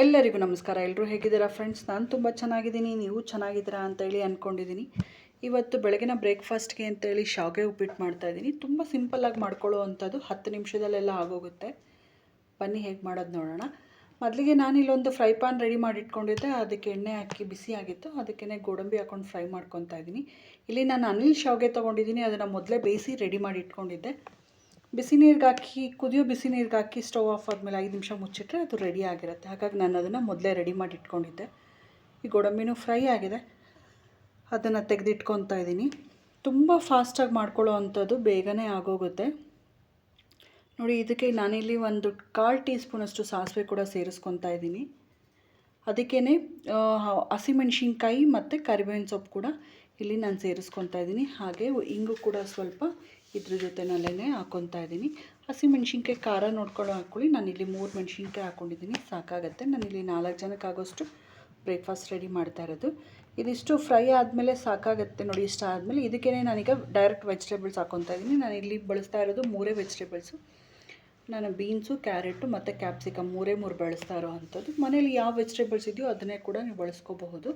ಎಲ್ಲರಿಗೂ ನಮಸ್ಕಾರ. ಎಲ್ಲರೂ ಹೇಗಿದ್ದೀರಾ ಫ್ರೆಂಡ್ಸ್? ನಾನು ತುಂಬ ಚೆನ್ನಾಗಿದ್ದೀನಿ. ನೀವು ಚೆನ್ನಾಗಿದ್ದೀರಾ ಅಂತೇಳಿ ಅಂದ್ಕೊಂಡಿದ್ದೀನಿ ಇವತ್ತು ಬೆಳಗಿನ ಬ್ರೇಕ್ಫಾಸ್ಟ್ಗೆ ಅಂತೇಳಿ ಶಾವಿಗೆ ಉಪ್ಪಿಟ್ಟು ಮಾಡ್ತಾಯಿದ್ದೀನಿ ತುಂಬ ಸಿಂಪಲ್ಲಾಗಿ ಮಾಡ್ಕೊಳ್ಳೋ ಅಂಥದ್ದು ಹತ್ತು ನಿಮಿಷದಲ್ಲೆಲ್ಲ ಆಗೋಗುತ್ತೆ. ಬನ್ನಿ, ಹೇಗೆ ಮಾಡೋದು ನೋಡೋಣ. ಮೊದಲಿಗೆ ನಾನು ಇಲ್ಲೊಂದು ಫ್ರೈ ಪ್ಯಾನ್ ರೆಡಿ ಮಾಡಿ ಇಟ್ಕೊಂಡಿದ್ದೆ ಅದಕ್ಕೆ ಎಣ್ಣೆ ಹಾಕಿ ಬಿಸಿ ಆಗಿತ್ತು. ಅದಕ್ಕೇ ಗೋಡಂಬಿ ಹಾಕೊಂಡು ಫ್ರೈ ಮಾಡ್ಕೊತಾ ಇದ್ದೀನಿ. ಇಲ್ಲಿ ನಾನು ಅನಿಲ್ ಶಾವಿಗೆ ತೊಗೊಂಡಿದ್ದೀನಿ. ಅದನ್ನು ಮೊದಲೇ ಬೇಯಿಸಿ ರೆಡಿ ಮಾಡಿ ಇಟ್ಕೊಂಡಿದ್ದೆ ಬಿಸಿ ನೀರಿಗೆ ಹಾಕಿ, ಕುದಿಯೋ ಬಿಸಿ ನೀರಿಗೆ ಹಾಕಿ ಸ್ಟವ್ ಆಫ್ ಆದಮೇಲೆ ಐದು ನಿಮಿಷ ಮುಚ್ಚಿಟ್ರೆ ಅದು ರೆಡಿ ಆಗಿರುತ್ತೆ. ಹಾಗಾಗಿ ನಾನು ಅದನ್ನು ಮೊದಲೇ ರೆಡಿ ಮಾಡಿ ಇಟ್ಕೊಂಡಿದ್ದೆ ಈ ಗೋಡಂಬಿನೂ ಫ್ರೈ ಆಗಿದೆ. ಅದನ್ನು ತೆಗೆದಿಟ್ಕೊತಾ ಇದ್ದೀನಿ. ತುಂಬ ಫಾಸ್ಟಾಗಿ ಮಾಡ್ಕೊಳ್ಳೋ ಅಂಥದ್ದು ಬೇಗನೆ ಆಗೋಗುತ್ತೆ. ನೋಡಿ, ಇದಕ್ಕೆ ನಾನಿಲ್ಲಿ ಒಂದು ಕಾಲು ಟೀ ಸ್ಪೂನಷ್ಟು ಸಾಸಿವೆ ಕೂಡ ಸೇರಿಸ್ಕೊತಾ ಇದ್ದೀನಿ. ಅದಕ್ಕೇ ಹಸಿಮೆಣ್ಸಿನ್ಕಾಯಿ ಮತ್ತು ಕರಿಬೇವಿನ ಸೊಪ್ಪು ಕೂಡ ಇಲ್ಲಿ ನಾನು ಸೇರಿಸ್ಕೊತಾ ಇದ್ದೀನಿ. ಹಾಗೆ, ಇಂಗು ಕೂಡ ಸ್ವಲ್ಪ ಇದ್ರ ಜೊತೆನಲ್ಲೇ ಹಾಕ್ಕೊತಾ ಇದ್ದೀನಿ. ಹಸಿಮೆಣ್ಸಿನ್ಕಾಯಿ ಖಾರ ನೋಡ್ಕೊಂಡು ಹಾಕ್ಕೊಳ್ಳಿ. ನಾನಿಲ್ಲಿ ಮೂರು ಮೆಣಸಿನ್ಕಾಯಿ ಹಾಕ್ಕೊಂಡಿದ್ದೀನಿ ಸಾಕಾಗತ್ತೆ. ನಾನಿಲ್ಲಿ ನಾಲ್ಕು ಜನಕ್ಕೆ ಆಗೋಷ್ಟು ಬ್ರೇಕ್ಫಾಸ್ಟ್ ರೆಡಿ ಮಾಡ್ತಾ ಇರೋದು. ಇದಿಷ್ಟು ಫ್ರೈ ಆದಮೇಲೆ ಸಾಕಾಗುತ್ತೆ ನೋಡಿ, ಇಷ್ಟ ಆದಮೇಲೆ. ಇದಕ್ಕೇ ನಾನೀಗ ಡೈರೆಕ್ಟ್ ವೆಜಿಟೇಬಲ್ಸ್ ಹಾಕ್ಕೊತಾ ಇದ್ದೀನಿ. ನಾನು ಇಲ್ಲಿ ಬಳಸ್ತಾ ಇರೋದು ಮೂರೇ ವೆಜಿಟೇಬಲ್ಸು ನಾನು ಬೀನ್ಸು ಕ್ಯಾರೆಟು ಮತ್ತು ಕ್ಯಾಪ್ಸಿಕಮ್ ಮೂರೇ ಮೂರು ಬಳಸ್ತಾ ಇರೋ ಅಂಥದ್ದು. ಮನೇಲಿ ಯಾವ ವೆಜಿಟೇಬಲ್ಸ್ ಇದೆಯೋ ಅದನ್ನೇ ಕೂಡ ನೀವು ಬಳಸ್ಕೋಬಹುದು.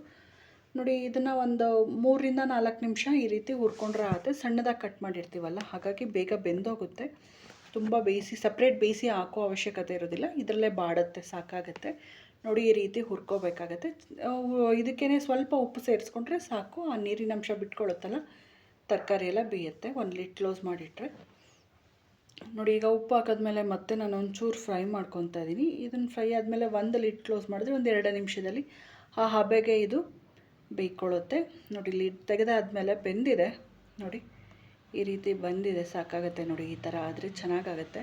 ನೋಡಿ, ಇದನ್ನು ಒಂದು ಮೂರರಿಂದ ನಾಲ್ಕು ನಿಮಿಷ ಈ ರೀತಿ ಹುರ್ಕೊಂಡ್ರೆ ಆಗುತ್ತೆ. ಸಣ್ಣದಾಗಿ ಕಟ್ ಮಾಡಿರ್ತೀವಲ್ಲ, ಹಾಗಾಗಿ ಬೇಗ ಬೆಂದೋಗುತ್ತೆ. ತುಂಬ ಬೇಯಿಸಿ ಸಪ್ರೇಟ್ ಬೇಯಿಸಿ ಹಾಕೋ ಅವಶ್ಯಕತೆ ಇರೋದಿಲ್ಲ. ಇದರಲ್ಲೇ ಬಾಡುತ್ತೆ, ಸಾಕಾಗುತ್ತೆ. ನೋಡಿ, ಈ ರೀತಿ ಹುರ್ಕೋಬೇಕಾಗತ್ತೆ. ಇದಕ್ಕೇ ಸ್ವಲ್ಪ ಉಪ್ಪು ಸೇರಿಸ್ಕೊಂಡ್ರೆ ಸಾಕು. ಆ ನೀರಿನ ಅಂಶ ಬಿಟ್ಕೊಳ್ಳುತ್ತಲ್ಲ, ತರಕಾರಿ ಎಲ್ಲ ಬೇಯುತ್ತೆ. ಒಂದು ಲಿಟ್ ಕ್ಲೋಸ್ ಮಾಡಿಟ್ರೆ. ನೋಡಿ, ಈಗ ಉಪ್ಪು ಹಾಕಿದ್ಮೇಲೆ ಮತ್ತೆ ನಾನು ಒಂಚೂರು ಫ್ರೈ ಮಾಡ್ಕೊತಾ ಇದ್ದೀನಿ ಇದನ್ನು ಫ್ರೈ ಆದಮೇಲೆ ಒಂದು ಲಿಟ್ ಕ್ಲೋಸ್ ಮಾಡಿದ್ರೆ ಒಂದು ಎರಡು ನಿಮಿಷದಲ್ಲಿ ಆ ಹಬೆಗೆ ಇದು ಬೇಯ್ಕೊಳ್ಳುತ್ತೆ. ನೋಡಿ ಲಿಡ್ ತೆಗೆದಾದ್ಮೇಲೆ ಬೆಂದಿದೆ. ನೋಡಿ, ಈ ರೀತಿ ಬಂದಿದೆ. ಸಾಕಾಗುತ್ತೆ ನೋಡಿ, ಈ ಥರ ಆದರೆ ಚೆನ್ನಾಗಾಗತ್ತೆ.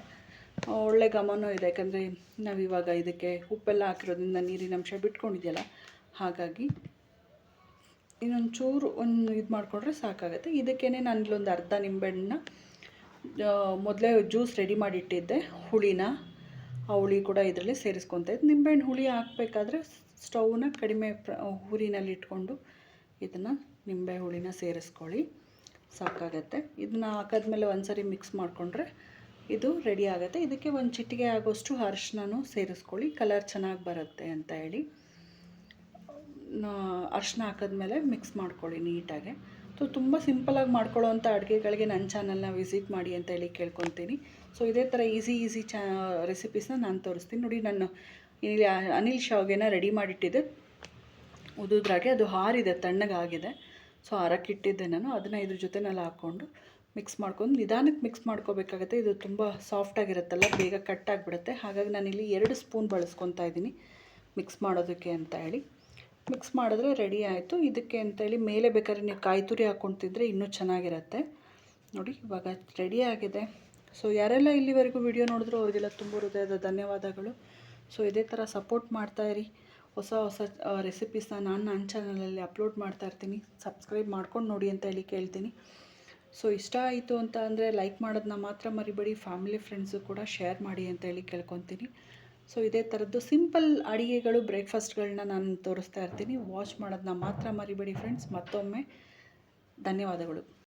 ಒಳ್ಳೆ ಘಮನೂ ಇದೆ. ಯಾಕಂದರೆ ನಾವು ಇವಾಗ ಇದಕ್ಕೆ ಉಪ್ಪೆಲ್ಲ ಹಾಕಿರೋದ್ರಿಂದ ನೀರಿನ ಅಂಶ ಬಿಟ್ಕೊಂಡಿದೆಯಲ್ಲ, ಹಾಗಾಗಿ ಇನ್ನೊಂದು ಚೂರು ಒಂದು ಇದು ಮಾಡಿಕೊಂಡ್ರೆ ಸಾಕಾಗುತ್ತೆ. ಇದಕ್ಕೇ ನಾನು ಇಲ್ಲೊಂದು ಅರ್ಧ ನಿಂಬೆಹಣ್ಣನ್ನ ಮೊದಲೇ ಜ್ಯೂಸ್ ರೆಡಿ ಮಾಡಿಟ್ಟಿದ್ದೆ, ಹುಳಿನ. ಆ ಹುಳಿ ಕೂಡ ಇದರಲ್ಲಿ ಸೇರಿಸ್ಕೊತಾ ಇದ್ದು ನಿಂಬೆಹಣ್ಣು ಹುಳಿ ಹಾಕಬೇಕಾದ್ರೆ ಸ್ಟೌವ್ನ ಕಡಿಮೆ ಪ್ರ ಹುರಿನಲ್ಲಿ ಇಟ್ಕೊಂಡು ಇದನ್ನು ನಿಂಬೆ ಹುಳಿನ ಸೇರಿಸ್ಕೊಳ್ಳಿ. ಸಾಕಾಗತ್ತೆ. ಇದನ್ನ ಹಾಕಿದ್ಮೇಲೆ ಒಂದು ಸರಿ ಮಿಕ್ಸ್ ಮಾಡಿಕೊಂಡ್ರೆ ಇದು ರೆಡಿ ಆಗುತ್ತೆ. ಇದಕ್ಕೆ ಒಂದು ಚಿಟಿಗೆ ಆಗೋಷ್ಟು ಅರ್ಶಿನೂ ಸೇರಿಸ್ಕೊಳ್ಳಿ. ಕಲರ್ ಚೆನ್ನಾಗಿ ಬರುತ್ತೆ ಅಂತ ಹೇಳಿ. ಅರ್ಶಿನ ಹಾಕಿದ್ಮೇಲೆ ಮಿಕ್ಸ್ ಮಾಡ್ಕೊಳ್ಳಿ ನೀಟಾಗೆ. ಸೊ ತುಂಬ ಸಿಂಪಲಾಗಿ ಮಾಡ್ಕೊಳ್ಳೋವಂಥ ಅಡುಗೆಗಳಿಗೆ ನನ್ನ ಚಾನಲ್ನ ವಿಸಿಟ್ ಮಾಡಿ ಅಂತ ಹೇಳಿ ಕೇಳ್ಕೊತೀನಿ. ಸೊ ಇದೇ ಥರ ಈಸಿ ಈಸಿ ಚಾ ರೆಸಿಪೀಸ್ನ ನಾನು ತೋರಿಸ್ತೀನಿ. ನೋಡಿ, ನಾನು ಇಲ್ಲಿ ಅನಿಲ್ ಶಾವ್ಗೆನ ರೆಡಿ ಮಾಡಿಟ್ಟಿದ್ದೆ. ಉದುದ್ರಾಗೆ ಅದು ಹಾರಿದೆ, ತಣ್ಣಗಾಗಿದೆ. ಸೊ ಹರಕ್ಕಿಟ್ಟಿದ್ದೆ ನಾನು. ಅದನ್ನು ಇದ್ರ ಜೊತೆನೆಲ್ಲ ಹಾಕ್ಕೊಂಡು ಮಿಕ್ಸ್ ಮಾಡ್ಕೊಂಡು ನಿಧಾನಕ್ಕೆ ಮಿಕ್ಸ್ ಮಾಡ್ಕೋಬೇಕಾಗತ್ತೆ. ಇದು ತುಂಬ ಸಾಫ್ಟಾಗಿರುತ್ತಲ್ಲ ಬೇಗ ಕಟ್ ಆಗಿಬಿಡುತ್ತೆ. ಹಾಗಾಗಿ ನಾನಿಲ್ಲಿ ಎರಡು ಸ್ಪೂನ್ ಬಳಸ್ಕೊತಾ ಇದ್ದೀನಿ ಮಿಕ್ಸ್ ಮಾಡೋದಕ್ಕೆ ಅಂತ ಹೇಳಿ. ಮಿಕ್ಸ್ ಮಾಡಿದ್ರೆ ರೆಡಿ ಆಯಿತು. ಇದಕ್ಕೆ ಅಂತೇಳಿ ಮೇಲೆ ಬೇಕಾದ್ರೆ ನೀವು ಕಾಯಿ ತುರಿ ಇನ್ನೂ ಚೆನ್ನಾಗಿರುತ್ತೆ. ನೋಡಿ, ಇವಾಗ ರೆಡಿ ಆಗಿದೆ. ಸೊ ಯಾರೆಲ್ಲ ಇಲ್ಲಿವರೆಗೂ ವಿಡಿಯೋ ನೋಡಿದ್ರು ಅವರಿಗೆಲ್ಲ ತುಂಬ ಹೃದಯದ ಧನ್ಯವಾದಗಳು. ಸೊ ಇದೇ ಥರ ಸಪೋರ್ಟ್ ಮಾಡ್ತಾ ಇರಿ. ಹೊಸ ಹೊಸ ರೆಸಿಪೀಸ್ನ ನಾನು ನನ್ನ ಚಾನಲಲ್ಲಿ ಅಪ್ಲೋಡ್ ಮಾಡ್ತಾ ಇರ್ತೀನಿ. ಸಬ್ಸ್ಕ್ರೈಬ್ ಮಾಡ್ಕೊಂಡು ನೋಡಿ ಅಂತ ಹೇಳಿ ಕೇಳ್ತೀನಿ. ಸೊ ಇಷ್ಟ ಆಯಿತು ಅಂತ ಅಂದರೆ ಲೈಕ್ ಮಾಡೋದನ್ನ ಮಾತ್ರ ಮರಿಬೇಡಿ. ಫ್ಯಾಮಿಲಿ ಫ್ರೆಂಡ್ಸು ಕೂಡ ಶೇರ್ ಮಾಡಿ ಅಂತ ಹೇಳಿ ಕೇಳ್ಕೊತೀನಿ. ಸೊ ಇದೇ ಥರದ್ದು ಸಿಂಪಲ್ ಅಡುಗೆಗಳು ಬ್ರೇಕ್ಫಾಸ್ಟ್ಗಳನ್ನ ನಾನು ತೋರಿಸ್ತಾ ಇರ್ತೀನಿ. ವಾಚ್ ಮಾಡೋದನ್ನ ಮಾತ್ರ ಮರಿಬೇಡಿ ಫ್ರೆಂಡ್ಸ್ ಮತ್ತೊಮ್ಮೆ ಧನ್ಯವಾದಗಳು.